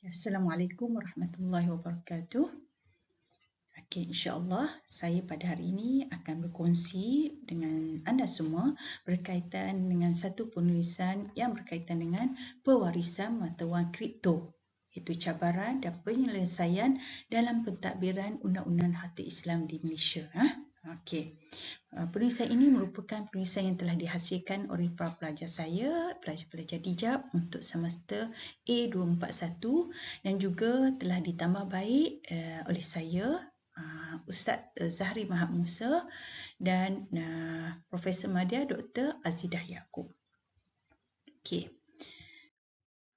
Assalamualaikum warahmatullahi wabarakatuh. Okey, insya-Allah saya pada hari ini akan berkongsi dengan anda semua berkaitan dengan satu penulisan yang berkaitan dengan pewarisan mata wang kripto iaitu cabaran dan penyelesaian dalam pentadbiran undang-undang harta Islam di Malaysia. Ha? Okey. Uh, penulisan ini merupakan penulisan yang telah dihasilkan oleh para pelajar saya, pelajar-pelajar dijab untuk semester A241 dan juga telah ditambah baik uh, oleh saya, uh, Ustaz Zahri Mahab Musa dan Profesor Madya Dr. Azidah Yaakob. Okey.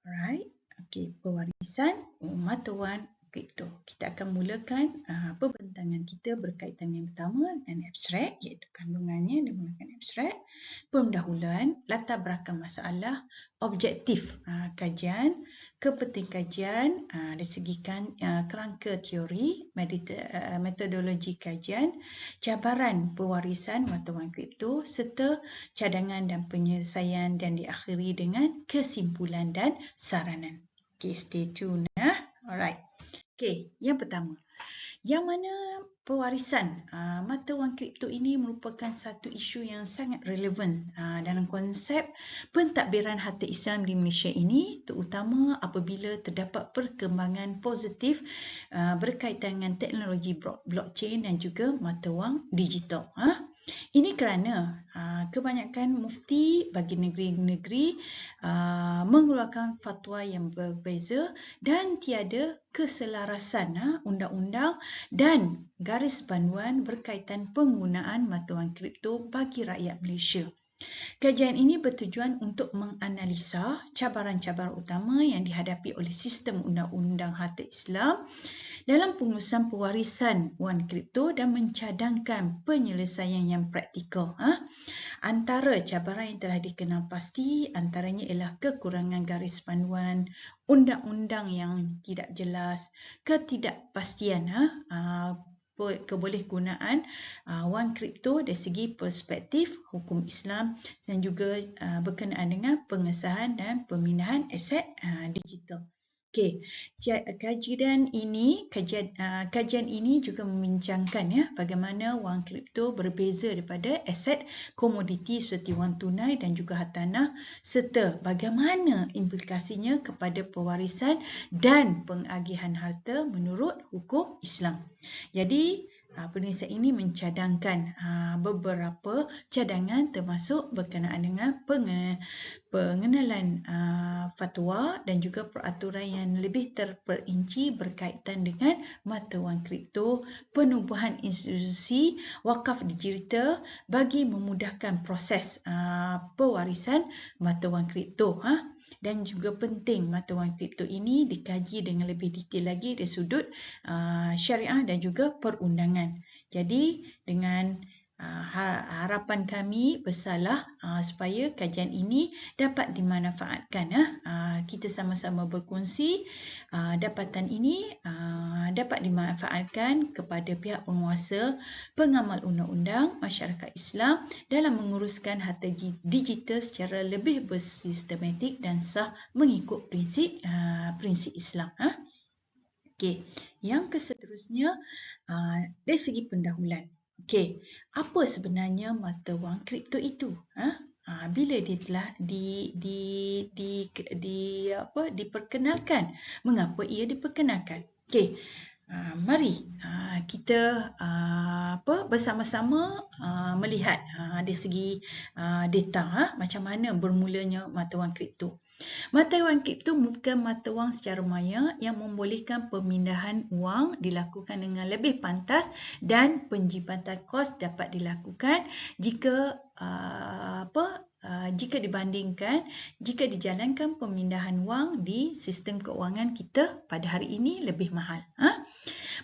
Alright. Okey, pewarisan mata wang kripto. Kita akan mulakan uh, pembentangan kita berkaitan yang pertama dengan abstrak iaitu kandungannya menggunakan abstrak. Pendahuluan, latar belakang masalah, objektif uh, kajian, kepenting kajian uh, dari segi kan, uh, kerangka teori, uh, metodologi kajian, cabaran pewarisan mata wang kripto serta cadangan dan penyelesaian dan diakhiri dengan kesimpulan dan saranan. Okay, stay tune. Ya. Okey, yang pertama. Yang mana pewarisan uh, mata wang kripto ini merupakan satu isu yang sangat relevan uh, dalam konsep pentadbiran harta Islam di Malaysia ini terutama apabila terdapat perkembangan positif uh, berkaitan dengan teknologi blockchain dan juga mata wang digital. Uh. Ini kerana uh, kebanyakan mufti bagi negeri-negeri uh, mengeluarkan fatwa yang berbeza dan tiada keselarasan uh, undang-undang dan garis panduan berkaitan penggunaan mata wang kripto bagi rakyat Malaysia. Kajian ini bertujuan untuk menganalisa cabaran-cabaran utama yang dihadapi oleh sistem undang-undang harta Islam dalam pengurusan pewarisan wang kripto dan mencadangkan penyelesaian yang praktikal. Ha? Antara cabaran yang telah dikenal pasti antaranya ialah kekurangan garis panduan, undang-undang yang tidak jelas, ketidakpastian ha? Uh, kebolehgunaan uh, wang kripto dari segi perspektif hukum Islam dan juga uh, berkenaan dengan pengesahan dan pemindahan aset digital. Okey, kajian ini kajian uh, kajian ini juga membincangkan ya bagaimana wang kripto berbeza daripada aset komoditi seperti wang tunai dan juga hartanah serta bagaimana implikasinya kepada pewarisan dan pengagihan harta menurut hukum Islam. Jadi penulisan ini mencadangkan uh, beberapa cadangan termasuk berkenaan dengan pengenalan uh, fatwa dan juga peraturan yang lebih terperinci berkaitan dengan mata wang kripto, penubuhan institusi wakaf digital bagi memudahkan proses uh, pewarisan mata wang kripto. Dan juga penting mata wang kripto ini dikaji dengan lebih detail lagi dari sudut uh, syariah dan juga perundangan. Jadi dengan harapan kami besarlah uh, supaya kajian ini dapat dimanfaatkan. Uh, kita sama-sama berkongsi dapatan ini dapat dimanfaatkan kepada pihak penguasa, pengamal undang-undang, masyarakat Islam dalam menguruskan harta digital secara lebih bersistematik dan sah mengikut prinsip prinsip Islam. Okey, yang keseterusnya dari segi pendahuluan. Okey, apa sebenarnya mata wang kripto itu? Ha? Uh, bila dia telah di di di di apa diperkenalkan? Mengapa ia diperkenalkan? Okey. Uh, mari uh, kita uh, apa bersama-sama uh, melihat uh, dari segi uh, data uh, macam mana bermulanya mata wang kripto. Mata wang kripto merupakan mata wang secara maya yang membolehkan pemindahan wang dilakukan dengan lebih pantas dan penjimatan kos dapat dilakukan jika uh, apa uh, jika dibandingkan jika dijalankan pemindahan wang di sistem keuangan kita pada hari ini lebih mahal. Ha?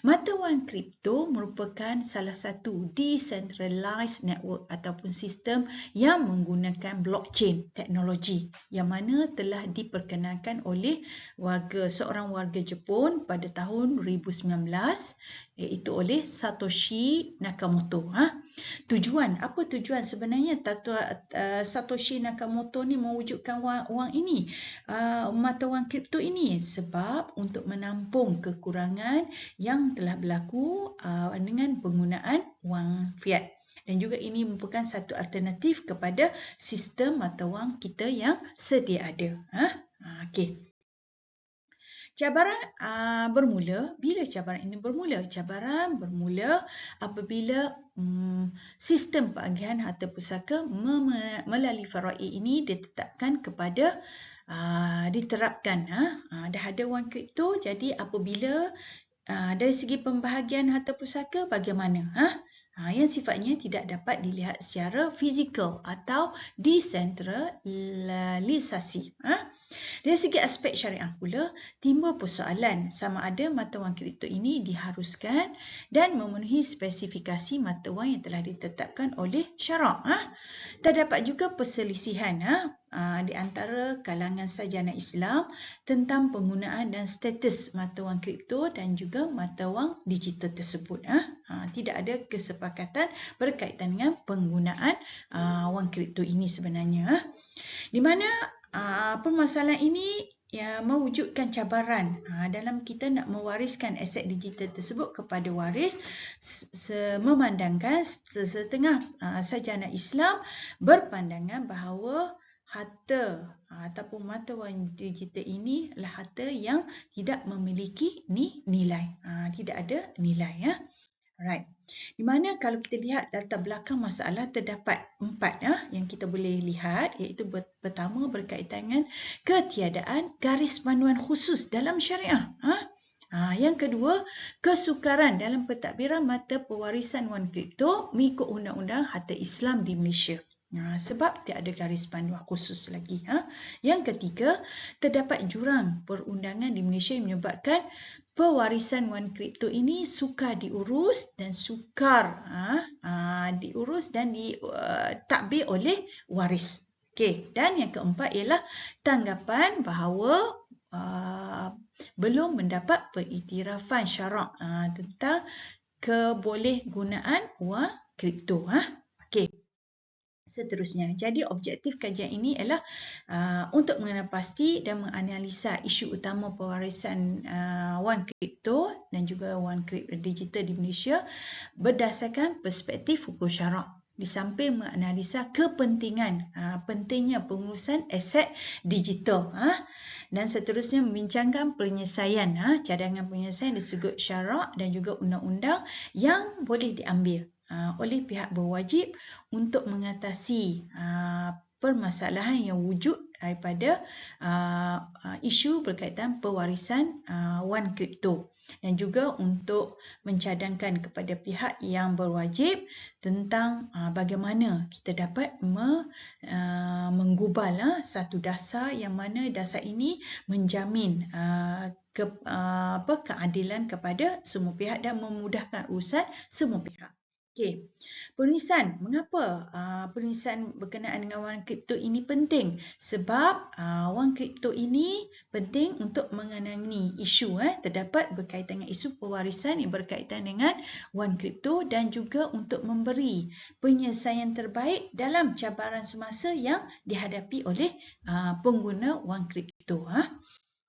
Mata wang kripto merupakan salah satu decentralized network ataupun sistem yang menggunakan blockchain teknologi yang mana telah diperkenalkan oleh warga seorang warga Jepun pada tahun 2019 iaitu oleh Satoshi Nakamoto. Ha? Tujuan, apa tujuan sebenarnya Tatua, uh, Satoshi Nakamoto ni mewujudkan wang, wang ini, uh, mata wang kripto ini? Sebab untuk menampung kekurangan yang telah berlaku uh, dengan penggunaan wang fiat. Dan juga ini merupakan satu alternatif kepada sistem mata wang kita yang sedia ada. Ha? Okey. Cabaran uh, bermula, bila cabaran ini bermula? Cabaran bermula apabila um, sistem pengagihan harta pusaka melalui fara'i ini ditetapkan kepada uh, diterapkan. Uh, dah ada wang kripto, jadi apabila uh, dari segi pembahagian harta pusaka bagaimana? Uh? Ha, yang sifatnya tidak dapat dilihat secara fizikal atau desentralisasi. Ha? Dari segi aspek syariah pula, timbul persoalan sama ada mata wang kripto ini diharuskan dan memenuhi spesifikasi mata wang yang telah ditetapkan oleh syarak. Ha? Terdapat juga perselisihan ha? Ha, di antara kalangan sajana Islam tentang penggunaan dan status mata wang kripto dan juga mata wang digital tersebut. Ha? Ha, tidak ada kesepakatan berkaitan dengan penggunaan uh, wang kripto ini sebenarnya. Ha? Di mana uh, permasalahan ini ya mewujudkan cabaran. Uh, dalam kita nak mewariskan aset digital tersebut kepada waris memandangkan setengah uh, sajana Islam berpandangan bahawa harta ataupun mata wang digital ini adalah harta yang tidak memiliki ni nilai. Uh, tidak ada nilai ya Alright. Di mana kalau kita lihat latar belakang masalah terdapat empat ya, yang kita boleh lihat iaitu pertama berkaitan dengan ketiadaan garis panduan khusus dalam syariah. Ha? Ha, yang kedua, kesukaran dalam pentadbiran mata pewarisan wang kripto mengikut undang-undang harta Islam di Malaysia. Ha, sebab tidak ada garis panduan khusus lagi. Ha? Yang ketiga, terdapat jurang perundangan di Malaysia yang menyebabkan pewarisan wang kripto ini sukar diurus dan sukar ha, ha, diurus dan ditakbir uh, oleh waris. Okey, dan yang keempat ialah tanggapan bahawa uh, belum mendapat pengiktirafan syarak uh, tentang kebolehgunaan wang kripto. Ha? Seterusnya. Jadi objektif kajian ini ialah uh, untuk mengenal pasti dan menganalisa isu utama pewarisan uh, wang kripto dan juga wang kripto digital di Malaysia berdasarkan perspektif hukum syarak di samping menganalisa kepentingan uh, pentingnya pengurusan aset digital uh, dan seterusnya membincangkan penyelesaian uh, cadangan penyelesaian di sudut syarak dan juga undang-undang yang boleh diambil uh, oleh pihak berwajib untuk mengatasi uh, permasalahan yang wujud daripada uh, isu berkaitan pewarisan wang kripto dan juga untuk mencadangkan kepada pihak yang berwajib tentang bagaimana kita dapat me, menggubal satu dasar yang mana dasar ini menjamin keadilan kepada semua pihak dan memudahkan urusan semua pihak. Okey. Penulisan, mengapa uh, penulisan berkenaan dengan wang kripto ini penting? Sebab uh, wang kripto ini penting untuk mengenangi isu eh terdapat berkaitan dengan isu pewarisan yang berkaitan dengan wang kripto dan juga untuk memberi penyelesaian terbaik dalam cabaran semasa yang dihadapi oleh uh, pengguna wang kripto. Ha?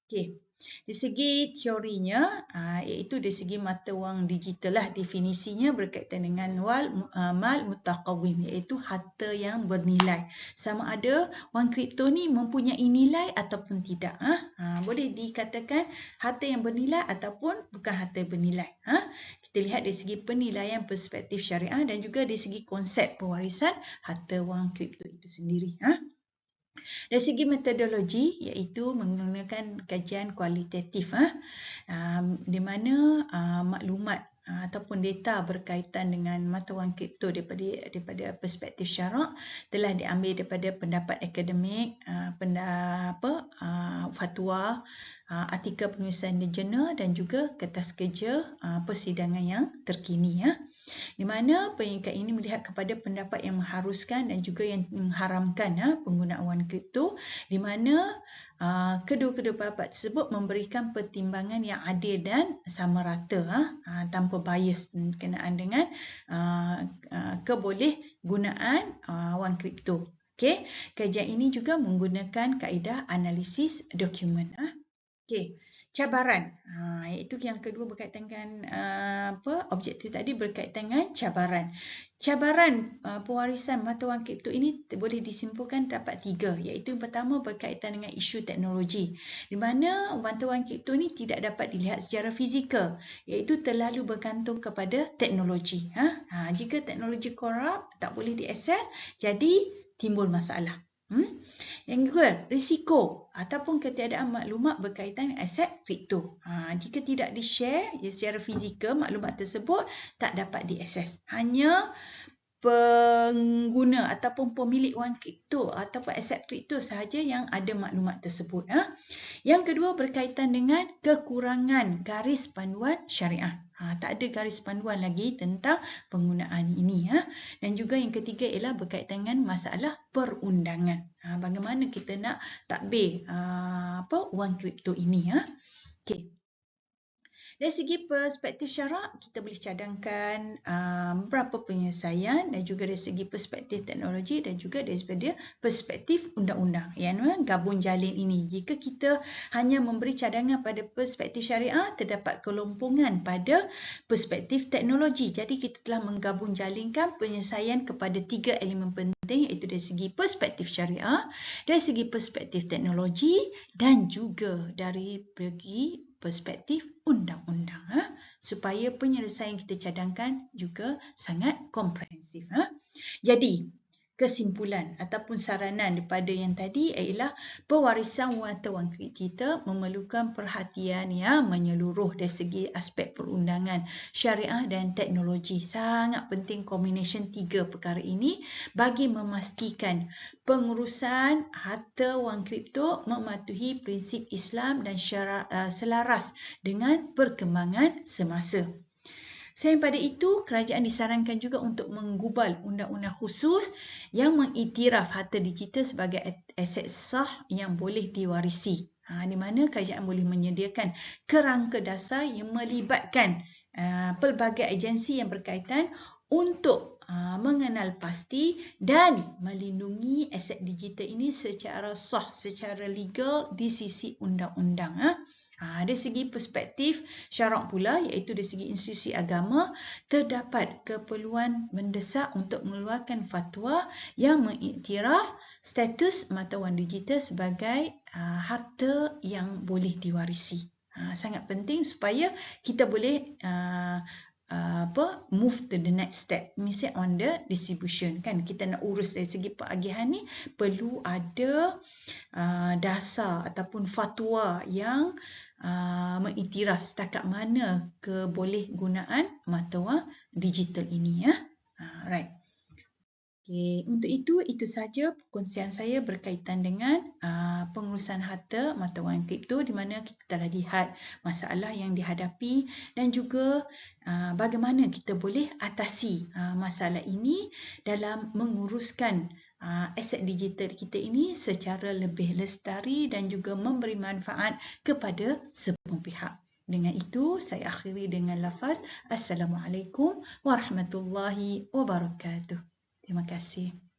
Okey. Di segi teorinya, uh, iaitu dari segi mata wang digital lah definisinya berkaitan dengan wal uh, mal mutaqawim iaitu harta yang bernilai. Sama ada wang kripto ni mempunyai nilai ataupun tidak. Ha? Boleh dikatakan harta yang bernilai ataupun bukan harta bernilai. Ha? Kita lihat dari segi penilaian perspektif syariah dan juga dari segi konsep pewarisan harta wang kripto itu sendiri. Ha? Dari segi metodologi iaitu menggunakan kajian kualitatif um, di mana maklumat ataupun data berkaitan dengan mata wang kripto daripada daripada perspektif syarak telah diambil daripada pendapat akademik, uh, fatwa, artikel penulisan di jurnal dan juga kertas kerja persidangan yang terkini ya. Di mana penyikat ini melihat kepada pendapat yang mengharuskan dan juga yang mengharamkan ha, penggunaan kripto di mana uh, kedua-kedua pendapat tersebut memberikan pertimbangan yang adil dan sama rata uh, tanpa bias berkenaan dengan uh, uh, kebolehgunaan uh, wang kripto. Okay. Kajian ini juga menggunakan kaedah analisis dokumen. Uh. Okay cabaran. Ha, iaitu yang kedua berkaitan dengan uh, apa objektif tadi berkaitan dengan cabaran. Cabaran uh, pewarisan mata wang kripto ini boleh disimpulkan dapat tiga. Iaitu yang pertama berkaitan dengan isu teknologi. Di mana mata wang kripto ini tidak dapat dilihat secara fizikal. Iaitu terlalu bergantung kepada teknologi. Ha? Ha, jika teknologi korup tak boleh diakses, jadi timbul masalah. Hmm? Yang kedua, risiko ataupun ketiadaan maklumat berkaitan aset kripto. Ha, jika tidak di-share ya, secara fizikal, maklumat tersebut tak dapat diakses. Hanya pengguna ataupun pemilik wang kripto ataupun aset kripto sahaja yang ada maklumat tersebut. Ha? Yang kedua berkaitan dengan kekurangan garis panduan syariah. Ha, tak ada garis panduan lagi tentang penggunaan ini. Ha? Dan juga yang ketiga ialah berkaitan dengan masalah perundangan. Ha, bagaimana kita nak takbir ha, apa, wang kripto ini. Ha? Okay. Dari segi perspektif syarak, kita boleh cadangkan um, beberapa penyelesaian dan juga dari segi perspektif teknologi dan juga dari segi perspektif undang-undang. Yang mana gabung jalin ini. Jika kita hanya memberi cadangan pada perspektif syariah, terdapat kelompongan pada perspektif teknologi. Jadi kita telah menggabung jalinkan penyelesaian kepada tiga elemen penting iaitu dari segi perspektif syariah, dari segi perspektif teknologi dan juga dari segi perspektif undang-undang ha? supaya penyelesaian kita cadangkan juga sangat komprehensif. Ha? Jadi, kesimpulan ataupun saranan daripada yang tadi ialah pewarisan wartawan kita memerlukan perhatian yang menyeluruh dari segi aspek perundangan syariah dan teknologi. Sangat penting kombinasi tiga perkara ini bagi memastikan pengurusan harta wang kripto mematuhi prinsip Islam dan syara, uh, selaras dengan perkembangan semasa. Selain pada itu, kerajaan disarankan juga untuk menggubal undang-undang khusus yang mengiktiraf harta digital sebagai aset sah yang boleh diwarisi. Ha, di mana kerajaan boleh menyediakan kerangka dasar yang melibatkan uh, pelbagai agensi yang berkaitan untuk uh, mengenal pasti dan melindungi aset digital ini secara sah, secara legal di sisi undang-undang. Ha. Ha, dari segi perspektif syarak pula iaitu dari segi institusi agama terdapat keperluan mendesak untuk mengeluarkan fatwa yang mengiktiraf status mata wang digital sebagai uh, harta yang boleh diwarisi. Ha, sangat penting supaya kita boleh uh, apa move to the next step misalnya on the distribution kan kita nak urus dari segi penagihan ni perlu ada uh, dasar ataupun fatwa yang uh, mengiktiraf setakat mana kebolehgunaan mata wang digital ini ya. Uh, right. Okay, untuk itu, itu saja perkongsian saya berkaitan dengan uh, pengurusan harta mata wang kripto di mana kita telah lihat masalah yang dihadapi dan juga uh, bagaimana kita boleh atasi uh, masalah ini dalam menguruskan aset digital kita ini secara lebih lestari dan juga memberi manfaat kepada semua pihak. Dengan itu, saya akhiri dengan lafaz Assalamualaikum warahmatullahi wabarakatuh. Terima kasih.